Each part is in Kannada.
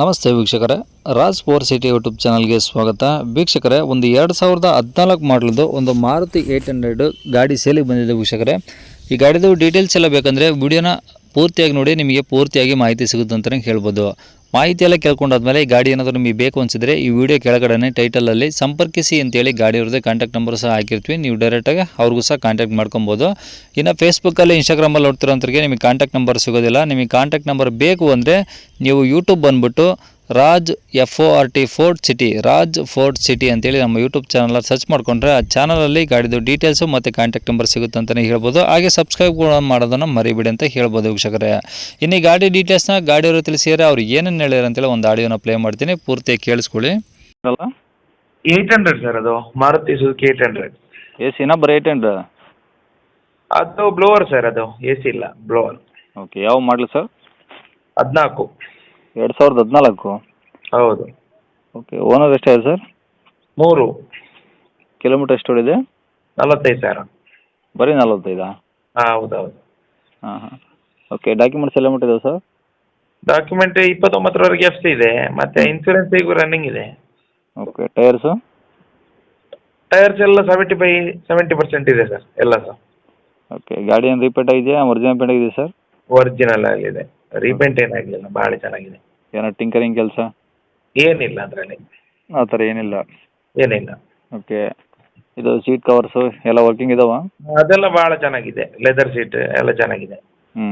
ನಮಸ್ತೆ ವೀಕ್ಷಕರೇ. ರಾಜ್ ಫೋರ್ ಸಿಟಿ ಯೂಟ್ಯೂಬ್ ಚಾನಲ್ಗೆ ಸ್ವಾಗತ. ವೀಕ್ಷಕರೇ, ಒಂದು ಎರಡು ಸಾವಿರದ ಹದಿನಾಲ್ಕು ಮಾಡಲ್ದು ಒಂದು ಮಾರುತಿ ಏಯ್ಟ್ ಹಂಡ್ರೆಡ್ ಗಾಡಿ ಸೇಲಿಗೆ ಬಂದಿದೆ ವೀಕ್ಷಕರೇ. ಈ ಗಾಡಿದು ಡೀಟೇಲ್ಸ್ ಎಲ್ಲ ಬೇಕಂದರೆ ವಿಡಿಯೋನ ಪೂರ್ತಿಯಾಗಿ ನೋಡಿ ನಿಮಗೆ ಪೂರ್ತಿಯಾಗಿ ಮಾಹಿತಿ ಸಿಗುತ್ತೆ ಅಂತಲೇ ಹೇಳ್ಬೋದು. ಮಾಹಿತಿ ಎಲ್ಲ ಕೇಳ್ಕೊಂಡಾದ್ಮೇಲೆ ಈ ಗಾಡಿ ಏನಾದರೂ ನಿಮಗೆ ಬೇಕು ಅನಿಸಿದ್ರೆ ಈ ವಿಡಿಯೋ ಕೆಳಗಡೆ ಟೈಟಲಲ್ಲಿ ಸಂಪರ್ಕಿಸಿ ಅಂತೇಳಿ ಗಾಡಿ ಅವ್ರದ್ದೇ ಕಾಂಟ್ಯಾಕ್ಟ್ ನಂಬರ್ ಸಹ ಹಾಕಿರ್ತೀವಿ. ನೀವು ಡೈರೆಕ್ಟಾಗಿ ಅವ್ರಿಗೂ ಸಹ ಕಾಂಟ್ಯಾಕ್ಟ್ ಮಾಡ್ಕೊಬೋದು. ಇನ್ನು ಫೇಸ್ಬುಕ್ಕಲ್ಲಿ ಇನ್ಸ್ಟಾಗ್ರಾಮಲ್ಲಿ ನೋಡ್ತಿರೋಂಥವ್ರಿಗೆ ನಿಮಗೆ ಕಾಂಟ್ಯಾಕ್ಟ್ ನಂಬರ್ ಸಿಗೋದಿಲ್ಲ. ನಿಮಗೆ ಕಾಂಟ್ಯಾಕ್ಟ್ ನಂಬರ್ ಬೇಕು ಅಂದರೆ ನೀವು ಯೂಟ್ಯೂಬ್ ಬಂದುಬಿಟ್ಟು Raj F O R T fort city Raj fort city ಅಂತೇಳಿ ನಮ್ಮ ಯೂಟ್ಯೂಬ್ ಚಾನಲ್ ಸರ್ಚ್ ಮಾಡಿಕೊಂಡ್ರೆ ಆ ಚಾನಲಲ್ಲಿ ಗಾಡಿದು ಡೀಟೇಲ್ಸು ಮತ್ತು ಕಾಂಟ್ಯಾಕ್ಟ್ ನಂಬರ್ ಸಿಗುತ್ತೆ ಅಂತಲೇ ಹೇಳ್ಬೋದು. ಹಾಗೆ ಸಬ್ಸ್ಕ್ರೈಬ್ ಕೂಡ ಮಾಡೋದನ್ನು ಮರಿಬೇಡಿ ಅಂತ ಹೇಳ್ಬೋದು ವೀಕ್ಷಕರೇ. ಇನ್ನು ಈ ಗಾಡಿ ಡೀಟೇಲ್ಸ್ನ ಗಾಡಿಯವರು ತಿಳಿಸಿದರೆ ಅವ್ರು ಏನೇನು ಹೇಳ್ಯಾರ ಅಂತೇಳಿ ಒಂದು ಆಡಿಯೋನ ಪ್ಲೇ ಮಾಡ್ತೀನಿ. ಪೂರ್ತಿ ಕೇಳಿಸ್ಕೊಳ್ಳಿ. ಅಲ್ಲ ಏಯ್ಟ್ ಹಂಡ್ರೆಡ್ ಸರ್ ಅದು Maruti Suzuki eight hundred A ಸಿನ ಬರೀ ಏಟ್ ಹಂಡ್ರೆಡ್ ಅದು ಬ್ಲೋವರ್ ಸರ್ ಅದು ಎ ಸಿ ಇಲ್ಲ ಬ್ಲೋವರ್ ಓಕೆ ಯಾವ ಮಾಡಲು ಸರ್ ಹದಿನಾಲ್ಕು. ಎರಡು ಸಾವಿರದ ಹದಿನಾಲ್ಕು? ಹೌದು. ಓಕೆ ಓನರ್ ಎಷ್ಟಾಗಿದೆ ಸರ್? ಮೂರು. ಕಿಲೋಮೀಟರ್ ಎಷ್ಟು ಹೊಡಿದೆ ನಲವತ್ತೈದು ಸಾವಿರ. ಬರೀ ನಲವತ್ತೈದಾ? ಹಾಂ ಹೌದು ಹೌದು. ಹಾಂ ಹಾಂ. ಓಕೆ ಡಾಕ್ಯುಮೆಂಟ್ಸ್ ಎಲ್ಲ ಮುಟ್ಟಿದೆ ಸರ್? ಡಾಕ್ಯುಮೆಂಟ್ ಇಪ್ಪತ್ತೊಂಬತ್ತರವರೆಗೆ ಎಫ್ ಸಿ ಇದೆ ಮತ್ತೆ ಇನ್ಸೂರೆನ್ಸ್ ಈಗ ರನ್ನಿಂಗ್ ಇದೆ. ಓಕೆ ಟೈರ್ಸು ಟೈರ್ಸ್ ಎಲ್ಲ ಸೆವೆಂಟಿ ಫೈ ಸೆವೆಂಟಿ ಪರ್ಸೆಂಟ್ ಇದೆ ಸರ್ ಎಲ್ಲ ಸರ್ ಓಕೆ ಗಾಡಿ ಏನು ರೀಪೇಂಟ್ ಆಗಿದೆಯಾ? ಒರಿಜಿನಲ್ ಪೇಂಟ್ ಆಗಿದೆ ಸರ್? ಒರಿಜಿನಲ್ ಆಗಿದೆ. ರೀಪೇಂಟ್ ಏನಾಗಲಿಲ್ಲ ಬಹಳ ಚೆನ್ನಾಗಿದೆ. ಏನೋ ಟಿಂಕರಿಂಗ್ ಕೆಲಸ? ಏನಿಲ್ಲ ಅದರಲ್ಲಿ. ಆ ಥರ ಏನಿಲ್ಲ. ಏನಿಲ್ಲ. ಓಕೆ. ಇದು ಸೀಟ್ ಕವರ್ಸು ಎಲ್ಲ ವರ್ಕಿಂಗ್ ಇದಾವ? ಅದೆಲ್ಲ ಭಾಳ ಚೆನ್ನಾಗಿದೆ. ಲೆದರ್ ಸೀಟ್ ಎಲ್ಲ ಚೆನ್ನಾಗಿದೆ. ಹ್ಞೂ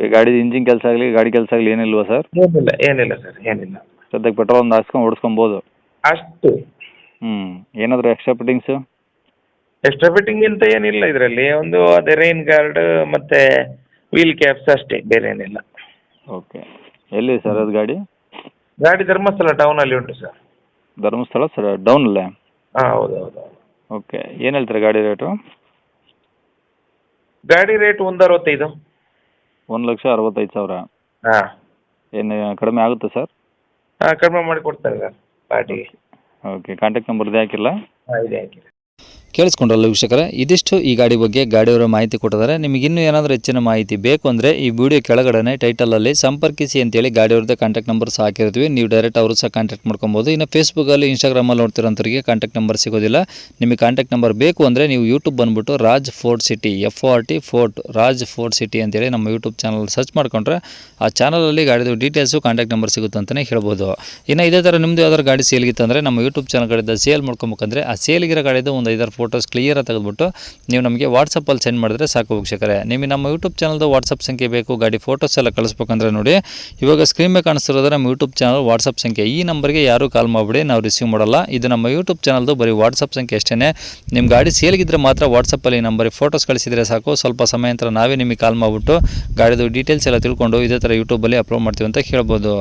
ಈ ಗಾಡಿದು ಇಂಜಿನ್ ಕೆಲಸ ಆಗಲಿ ಗಾಡಿ ಕೆಲಸ ಆಗಲಿ ಏನಿಲ್ವಾ ಸರ್ ಏನಿಲ್ಲ ಏನಿಲ್ಲ ಸರ್ ಏನಿಲ್ಲ. ಸದ್ಯಕ್ಕೆ ಪೆಟ್ರೋಲ್ ಒಂದು ಹಾಕ್ಸ್ಕೊಂಡು ಓಡಿಸ್ಕೊಬೋದು? ಅಷ್ಟು. ಹ್ಞೂ ಏನಾದರೂ ಎಕ್ಸ್ಟ್ರಾ ಫಿಟ್ಟಿಂಗ್ಸು ಎಕ್ಸ್ಟ್ರಾ ಫಿಟ್ಟಿಂಗ್ ಅಂತ ಏನಿಲ್ಲ ಇದರಲ್ಲಿ. ಒಂದು ಅದೇ ರೈನ್ ಗಾರ್ಡ್ ಮತ್ತೆ ವೀಲ್ ಕ್ಯಾಬ್ಸ್ ಅಷ್ಟೇ ಬೇರೆ ಏನಿಲ್ಲ. ಓಕೆ ಎಲ್ಲಿ ಸರ್ ಅದು ಗಾಡಿ? ಗಾಡಿ ಧರ್ಮಸ್ಥಳ ಟೌನಲ್ಲಿ ಉಂಟು ಸರ್. ಧರ್ಮಸ್ಥಳ ಸರ್ ಡೌನ್ ಹಾಂ ಹೌದು ಹೌದು ಹೌದು ಓಕೆ ಏನು ಹೇಳ್ತಾರೆ ಗಾಡಿ ರೇಟು? ಗಾಡಿ ರೇಟ್ ಒಂದು ಅರವತ್ತೈದು ಒಂದು ಲಕ್ಷ ಅರವತ್ತೈದು ಸಾವಿರ. ಹಾಂ. ಏನು ಕಡಿಮೆ ಆಗುತ್ತೆ ಸರ್? ಹಾಂ ಕಡಿಮೆ ಮಾಡಿ ಕೊಡ್ತಾರೆ ಸರ್ ಪಾರ್ಟಿಗೆ. ಓಕೆ ಕಾಂಟ್ಯಾಕ್ಟ್ ನಂಬರ್ ಇದೆ ಹಾಕಿಲ್ಲ? ಹಾಂ ಇದೆ ಹಾಕಿ ಕೇಳಿಸ್ಕೊಂಡ್ರಲ್ಲ ವೀಕ್ಷಕರೇ? ಇದಿಷ್ಟು ಈ ಗಾಡಿ ಬಗ್ಗೆ ಗಾಡಿಯವರ ಮಾಹಿತಿ ಕೊಟ್ಟಿದ್ದಾರೆ. ನಿಮಗೆ ಇನ್ನೂ ಏನಾದರೂ ಹೆಚ್ಚಿನ ಮಾಹಿತಿ ಬೇಕು ಅಂದರೆ ಈ ವಿಡಿಯೋ ಕೆಳಗಡೆ ಟೈಟಲಲ್ಲಿ ಸಂಪರ್ಕಿಸಿ ಅಂತೇಳಿ ಗಾಡಿಯವ್ರದ್ದು ಕಾಂಟ್ಯಾಕ್ಟ್ ನಂಬರ್ ಸಹ ಹಾಕಿರ್ತೀವಿ. ನೀವು ಡೈರೆಕ್ಟ್ ಅವರು ಸಹ ಕಾಂಟ್ಯಾಕ್ಟ್ ಮಾಡ್ಕೊಬೋದು. ಇನ್ನು ಫೇಸ್ಬುಕ್ಕಲ್ಲಿ ಇನ್ಸ್ಟಾಗ್ರಾಮಲ್ಲಿ ನೋಡ್ತಿರೋಂಥವ್ರಿಗೆ ಕಾಂಟ್ಯಾಕ್ಟ್ ನಂಬರ್ ಸಿಗೋದಿಲ್ಲ. ನಿಮಗೆ ಕಾಂಟ್ಯಾಕ್ಟ್ ನಂಬರ್ ಬೇಕು ಅಂದರೆ ನೀವು ಯೂಟ್ಯೂಬ್ ಬಂದುಬಿಟ್ಟು Raj fort city F R T fort, Raj fort city ಅಂತೇಳಿ ನಮ್ಮ ಯೂಟ್ಯೂಬ್ ಚಾನಲ್ ಸರ್ಚ್ ಮಾಡ್ಕೊಂಡ್ರೆ ಆ ಚಾನಲಲ್ಲಿ ಗಾಡಿದು ಡೀಟೇಲ್ಸು ಕಾಂಟ್ಯಾಕ್ಟ್ ನಂಬರ್ ಸಿಗುತ್ತೆ ಅಂತಲೇ ಹೇಳ್ಬೋದು. ಇನ್ನು ಇದೇ ಥರ ನಿಮ್ಮದು ಯಾವ್ದಾದ್ರು ಗಾಡಿ ಸೇಲ್ಗಿತ್ತಂದರೆ ನಮ್ಮ ಯೂಟ್ಯೂಬ್ ಚಾನಲ್ ಕಡೆಯಿಂದ ಸೇಲ್ ಮಾಡ್ಕೊಬೇಕಂದ್ರೆ ಆ ಸೇಲ್ಗಿರೋ ಗಾಡಿದು ಒಂದು ಐದಾರು ಫೋಟೋಸ್ ಕ್ಲಿಯರಾಗಿ ತೆಗೆದುಬಿಟ್ಟು ನೀವು ನಮಗೆ ವಾಟ್ಸಪ್ಪಲ್ಲಿ ಸೆಂಡ್ ಮಾಡಿದ್ರೆ ಸಾಕು ವೀಕ್ಷಕರೇ. ನಿಮಗೆ ನಮ್ಮ ಯೂಟ್ಯೂಬ್ ಚಾನಲ್ದು ವಾಟ್ಸಪ್ ಸಂಖ್ಯೆ ಬೇಕು, ಗಾಡಿ ಫೋಟೋಸ್ ಎಲ್ಲ ಕಳಿಸ್ಬೇಕಂದ್ರೆ ನೋಡಿ. ಇವಾಗ ಸ್ಕ್ರೀನ್ ಮೇಲೆ ಕಾಣಿಸ್ತಿರೋದ್ರೆ ನಮ್ಮ ಯೂಟ್ಯೂಬ್ ಚಾನಲ್ ವಾಟ್ಸಪ್ ಸಂಖ್ಯೆ. ಈ ನಂಬರ್ಗೆ ಯಾರೂ ಕಾಲ್ ಮಾಡಿಬಿಡಿ, ನಾವು ರಿಸೀವ್ ಮಾಡಲ್ಲ. ಇದು ನಮ್ಮ ಯೂಟ್ಯೂಬ್ ಚಾನಲ್ದು ಬರೀ ವಾಟ್ಸಪ್ ಸಂಖ್ಯೆ ಅಷ್ಟೇ ನಿಮ್ಮ ಗಾಡಿ ಸೇಲ್ಗಿದ್ರೆ ಮಾತ್ರ ವಾಟ್ಸಪ್ಪಲ್ಲಿ ಈ ನಂಬರಿಗೆ ಫೋಟೋಸ್ ಕಳಿಸಿದರೆ ಸಾಕು. ಸ್ವಲ್ಪ ಸಮಯ ನಂತರ ನಾವೇ ನಿಮಗೆ ಕಾಲ್ ಮಾಡಿಬಿಟ್ಟು ಗಾಡಿದು ಡೀಟೇಲ್ಸ್ ಎಲ್ಲ ತಿಳ್ಕೊಂಡು ಇದೇ ಥರ ಯೂಟ್ಯೂಬಲ್ಲಿ ಅಪ್ಲೋಡ್ ಮಾಡ್ತೀವಿ ಅಂತ ಹೇಳ್ಬೋದು.